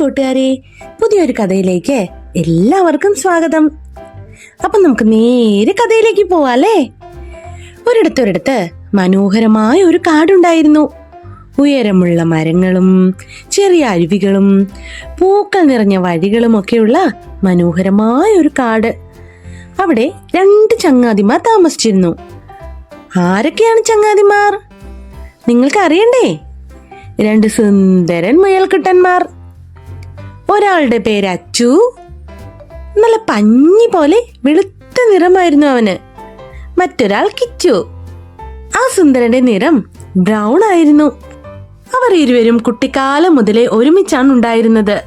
കൂട്ടുകാരെ പുതിയൊരു കഥയിലേക്ക് എല്ലാവർക്കും സ്വാഗതം. അപ്പൊ നമുക്ക് നേരെ കഥയിലേക്ക് പോവാല്ലേ? ഒരിടത്തൊരിടത്ത് മനോഹരമായ ഒരു കാടുണ്ടായിരുന്നു. ഉയരമുള്ള മരങ്ങളും ചെറിയ അരുവികളും പൂക്കൾ നിറഞ്ഞ വഴികളും ഒക്കെയുള്ള മനോഹരമായ ഒരു കാട്. അവിടെ രണ്ട് ചങ്ങാതിമാർ താമസിച്ചിരുന്നു. ആരൊക്കെയാണ് ചങ്ങാതിമാർ? നിങ്ങൾക്ക് അറിയണ്ടേ രണ്ട് സുന്ദരൻ മുയൽക്കുട്ടന്മാർ. ഒരാളുടെ പേര് അച്ചു. നല്ല പഞ്ഞി പോലെ വെളുത്ത നിറമായിരുന്നു അവന്. മറ്റൊരാൾ കിച്ചു. ആ സുന്ദരന്റെ നിറം ബ്രൗൺ ആയിരുന്നു. അവർ ഇരുവരും കുട്ടിക്കാലം മുതലേ ഒരുമിച്ചാണ് ഉണ്ടായിരുന്നത്.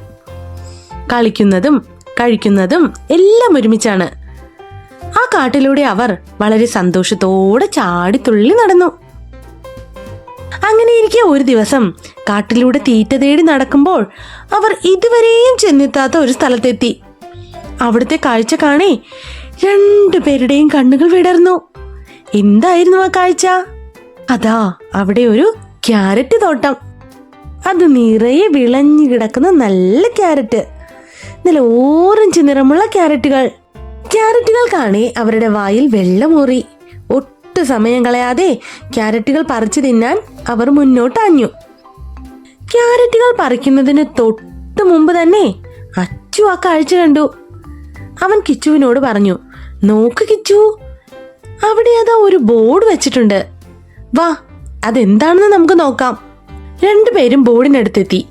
കളിക്കുന്നതും കഴിക്കുന്നതും എല്ലാം ഒരുമിച്ചാണ്. ആ കാട്ടിലൂടെ അവർ വളരെ സന്തോഷത്തോടെ ചാടിത്തുള്ളി നടന്നു. അങ്ങനെ ഇരിക്കെ ഒരു ദിവസം കാട്ടിലൂടെ തീറ്റ തേടി നടക്കുമ്പോൾ അവർ ഇതുവരെയും ചെന്നെത്താത്ത ഒരു സ്ഥലത്തെത്തി. അവിടുത്തെ കാഴ്ച കാണേ രണ്ടുപേരുടെയും കണ്ണുകൾ വിടർന്നു. എന്തായിരുന്നു ആ കാഴ്ച? അതാ അവിടെ ഒരു ക്യാരറ്റ് തോട്ടം. അത് നിറയെ വിളഞ്ഞു കിടക്കുന്ന നല്ല ക്യാരറ്റ്. നല്ല ഓറഞ്ച് നിറമുള്ള ക്യാരറ്റുകൾ. ക്യാരറ്റുകൾ കാണേ അവരുടെ വായിൽ വെള്ളമൂറി ഒട്ടും സമയം കളയാതെ ക്യാരറ്റുകൾ പറിച്ചു തിന്നാൻ അവർ മുന്നോട്ട് മുന്നോട്ടാഞ്ഞു ക്യാരറ്റുകൾ പറിക്കുന്നതിന് തൊട്ട് മുമ്പ് തന്നെ അച്ചു ആ കാഴ്ച കണ്ടു. അവൻ കിച്ചുവിനോട് പറഞ്ഞു നോക്ക് കിച്ചു അവിടെ അതാ ഒരു ബോർഡ് വെച്ചിട്ടുണ്ട്. വാ അതെന്താണെന്ന് നമുക്ക് നോക്കാം. രണ്ടുപേരും ബോർഡിനടുത്തെത്തി.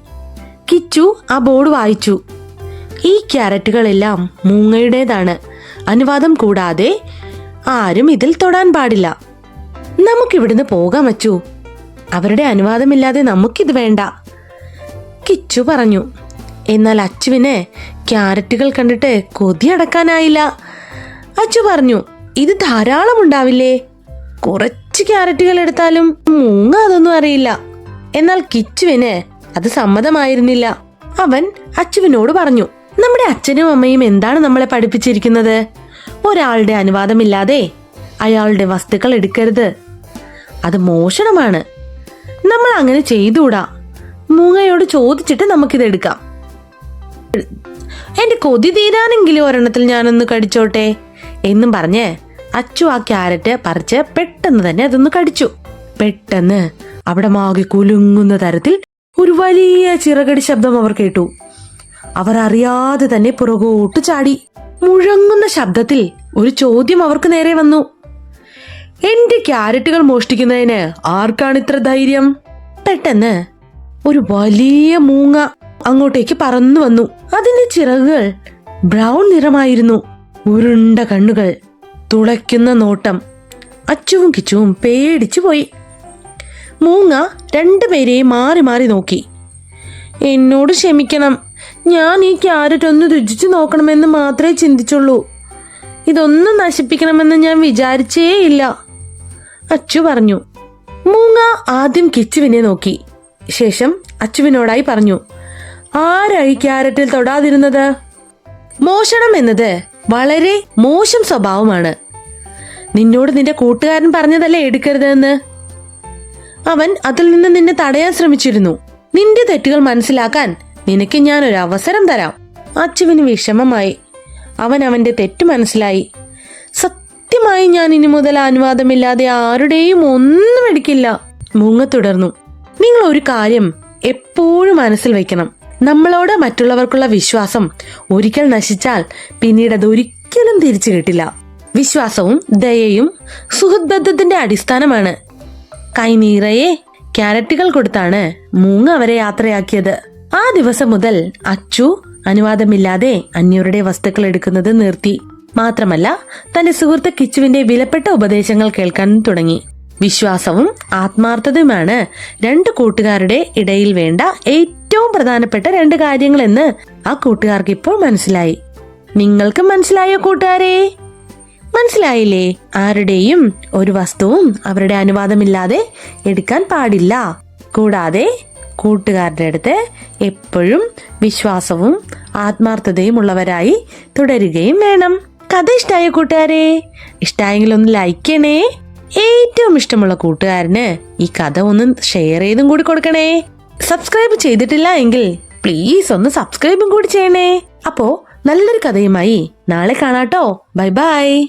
കിച്ചു ആ ബോർഡ് വായിച്ചു. ഈ ക്യാരറ്റുകളെല്ലാം മൂങ്ങയുടേതാണ്. അനുവാദം കൂടാതെ ആരും ഇതിൽ തൊടാൻ പാടില്ല. നമുക്കിവിടുന്ന് പോകാം അച്ചു. അവരുടെ അനുവാദമില്ലാതെ നമുക്കിത് വേണ്ട. കിച്ചു പറഞ്ഞു. എന്നാൽ അച്ചുവിനെ ക്യാരറ്റുകൾ കണ്ടിട്ട് കൊതി അടക്കാനായില്ല. അച്ചു പറഞ്ഞു ഇത് ധാരാളം ഉണ്ടാവില്ലേ? കുറച്ച് ക്യാരറ്റുകൾ എടുത്താലും മൂങ്ങ അതൊന്നും അറിയില്ല. എന്നാൽ കിച്ചുവിന് അത് സമ്മതമായിരുന്നില്ല. അവൻ അച്ചുവിനോട് പറഞ്ഞു നമ്മുടെ അച്ഛനും അമ്മയും എന്താണ് നമ്മളെ പഠിപ്പിച്ചിരിക്കുന്നത്? ഒരാളുടെ അനുവാദമില്ലാതെ അയാളുടെ വസ്തുക്കൾ എടുക്കരുത്. അത് മോഷണമാണ്. നമ്മൾ അങ്ങനെ ചെയ്തുകൂടാ? മൂങ്ങയോട് ചോദിച്ചിട്ട് നമുക്കിത് എടുക്കാം. എന്റെ കൊതി തീരാനെങ്കിലും ഒരെണ്ണത്തിൽ ഞാനൊന്ന് കടിച്ചോട്ടെ? എന്നും പറഞ്ഞ് അച്ചു ആ ക്യാരറ്റ് പറിച്ച് പെട്ടെന്ന് തന്നെ അതൊന്ന് കടിച്ചു. പെട്ടെന്ന് അവിടെ മാകെ കുലുങ്ങുന്ന തരത്തിൽ ഒരു വലിയ ചിറകടി ശബ്ദം അവർ കേട്ടു. അവർ അറിയാതെ തന്നെ പുറകോട്ട് ചാടി. മുഴങ്ങുന്ന ശബ്ദത്തിൽ ഒരു ചോദ്യം അവർക്ക് നേരെ വന്നു. എന്റെ ക്യാരറ്റുകൾ മോഷ്ടിക്കുന്നതിന് ആർക്കാണ് ഇത്ര ധൈര്യം? പെട്ടെന്ന് ഒരു വലിയ മൂങ്ങ അങ്ങോട്ടേക്ക് പറന്നു വന്നു. അതിന്റെ ചിറകുകൾ ബ്രൗൺ നിറമായിരുന്നു. ഉരുണ്ട കണ്ണുകൾ തുളയ്ക്കുന്ന നോട്ടം അച്ചുവും കിച്ചുവും പേടിച്ചു പോയി. മൂങ്ങ രണ്ടുപേരെയും മാറി മാറി നോക്കി. എന്നോട് ക്ഷമിക്കണം ഞാൻ ഈ ക്യാരറ്റ് ഒന്ന് രുചിച്ചു നോക്കണമെന്ന് മാത്രമേ ചിന്തിച്ചുള്ളൂ. ഇതൊന്നും നശിപ്പിക്കണമെന്ന് ഞാൻ വിചാരിച്ചേ ഇല്ല അച്ചു പറഞ്ഞു. മൂങ്ങ ആദ്യം കിച്ചുവിനെ നോക്കി. ശേഷം അച്ചുവിനോടായി പറഞ്ഞു. ആരായി ക്യാരറ്റിൽ തൊടാതിരുന്നത്? മോഷണം എന്നത് വളരെ മോശം സ്വഭാവമാണ്. നിന്നോട് നിന്റെ കൂട്ടുകാരൻ പറഞ്ഞതല്ലേ എടുക്കരുതെന്ന്? അവൻ അതിൽ നിന്ന് നിന്നെ തടയാൻ ശ്രമിച്ചിരുന്നു. നിന്റെ തെറ്റുകൾ മനസ്സിലാക്കാൻ നിനക്ക് ഞാൻ ഒരു അവസരം തരാം. അച്ചുവിന് വിഷമമായി. അവൻ അവന്റെ തെറ്റ് മനസ്സിലായി. സത്യമായി ഞാൻ ഇനി മുതൽ അനുവാദമില്ലാതെ ആരുടെയും ഒന്നും എടുക്കില്ല. മൂങ്ങ തുടർന്നു. നിങ്ങൾ ഒരു കാര്യം എപ്പോഴും മനസ്സിൽ വെക്കണം. നമ്മളോട് മറ്റുള്ളവർക്കുള്ള വിശ്വാസം ഒരിക്കൽ നശിച്ചാൽ പിന്നീട് അത് ഒരിക്കലും തിരിച്ചു കിട്ടില്ല. വിശ്വാസവും ദയയും സുഹൃദ്ബദ്ധത്തിന്റെ അടിസ്ഥാനമാണ്. കൈനീറയെ ക്യാരറ്റുകൾ കൊടുത്താണ് മൂങ്ങ അവരെ യാത്രയാക്കിയത്. ആ ദിവസം മുതൽ അച്ചു അനുവാദമില്ലാതെ അന്യരുടെ വസ്തുക്കൾ എടുക്കുന്നത് നിർത്തി. മാത്രമല്ല തന്റെ സുഹൃത്ത് കിച്ചുവിന്റെ വിലപ്പെട്ട ഉപദേശങ്ങൾ കേൾക്കാൻ തുടങ്ങി. വിശ്വാസവും ആത്മാർത്ഥതയുമാണ് രണ്ട് കൂട്ടുകാരുടെ ഇടയിൽ വേണ്ട ഏറ്റവും പ്രധാനപ്പെട്ട രണ്ട് കാര്യങ്ങളെന്ന് ആ കൂട്ടുകാർക്ക് ഇപ്പോൾ മനസ്സിലായി. നിങ്ങൾക്ക് മനസ്സിലായോ കൂട്ടുകാരെ? മനസ്സിലായില്ലേ? ആരുടെയും ഒരു വസ്തുവും അവരുടെ അനുവാദമില്ലാതെ എടുക്കാൻ പാടില്ല. കൂടാതെ കൂട്ടുകാരുടെ അടുത്ത് എപ്പോഴും വിശ്വാസവും ആത്മാർത്ഥതയും ഉള്ളവരായി തുടരുകയും വേണം. കഥ ഇഷ്ടായ കൂട്ടുകാരെ? ഇഷ്ടായെങ്കിൽ ഒന്ന് ലൈക്ക് ചെയ്യണേ. ഏറ്റവും ഇഷ്ടമുള്ള കൂട്ടുകാരന് ഈ കഥ ഒന്ന് ഷെയർ ചെയ്തും കൂടി കൊടുക്കണേ. സബ്സ്ക്രൈബ് ചെയ്തിട്ടില്ല എങ്കിൽ പ്ലീസ് ഒന്ന് സബ്സ്ക്രൈബും കൂടി ചെയ്യണേ. അപ്പോ നല്ലൊരു കഥയുമായി നാളെ കാണാട്ടോ. Bye bye